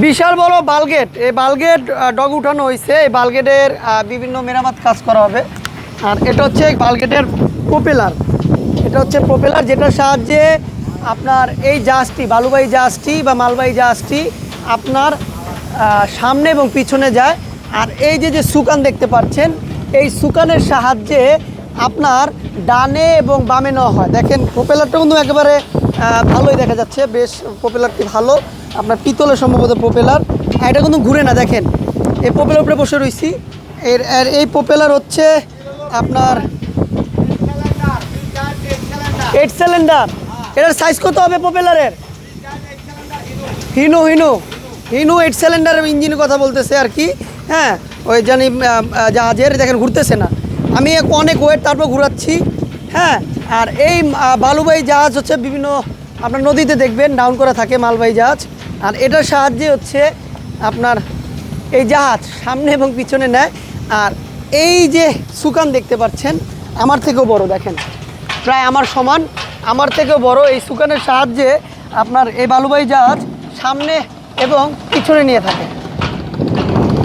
বিশাল বড় বালগেট। এই বালগেট ডগ উঠানো হয়েছে এই বালগেটের বিভিন্ন মেরামত কাজ করা হবে। আর এটা হচ্ছে বালগেটের প্রোপেলার। এটা হচ্ছে প্রোপেলার যেটার সাহায্যে আপনার এই জাহাজটি, বালুবাহী জাহাজটি বা মালবাহী জাহাজটি আপনার সামনে এবং পিছনে যায়। আর এই যে যে সুকান দেখতে পাচ্ছেন, এই সুকানের সাহায্যে আপনার ডানে এবং বামে নেওয়া হয়। দেখেন প্রোপেলারটা কিন্তু একেবারে ভালোই দেখা যাচ্ছে। বেশ প্রোপেলারটি ভালো। আপনার পিতলের সম্ভবত প্রোপেলার আর এটা কিন্তু ঘুরে না, দেখেন। এই প্রোপেলার উপরে বসে রয়েছি এর এই প্রোপেলার হচ্ছে আপনার এইট সিলিন্ডার এটার সাইজ কত হবে প্রোপেলারের হিনো হিনো। হিনো এইট সিলিন্ডারের ইঞ্জিনের কথা বলতেছে আর কি। হ্যাঁ ওই জানি জাহাজের, দেখেন, ঘুরতেছে না। আমি অনেক ওয়েট তারপর ঘুরাচ্ছি। হ্যাঁ আর এই বালুবাহী জাহাজ হচ্ছে বিভিন্ন আপনার নদীতে দেখবেন ডাউন করা থাকে মালবাহী জাহাজ। আর এটার সাহায্যে হচ্ছে আপনার এই জাহাজ সামনে এবং পিছনে নেয়। আর এই যে সুকান দেখতে পাচ্ছেন, আমার থেকেও বড় দেখেন। প্রায় আমার সমান। আমার থেকেও বড় এই সুকানের সাহায্যে আপনার এই বালুবাহী জাহাজ সামনে এবং পিছনে নিয়ে থাকে।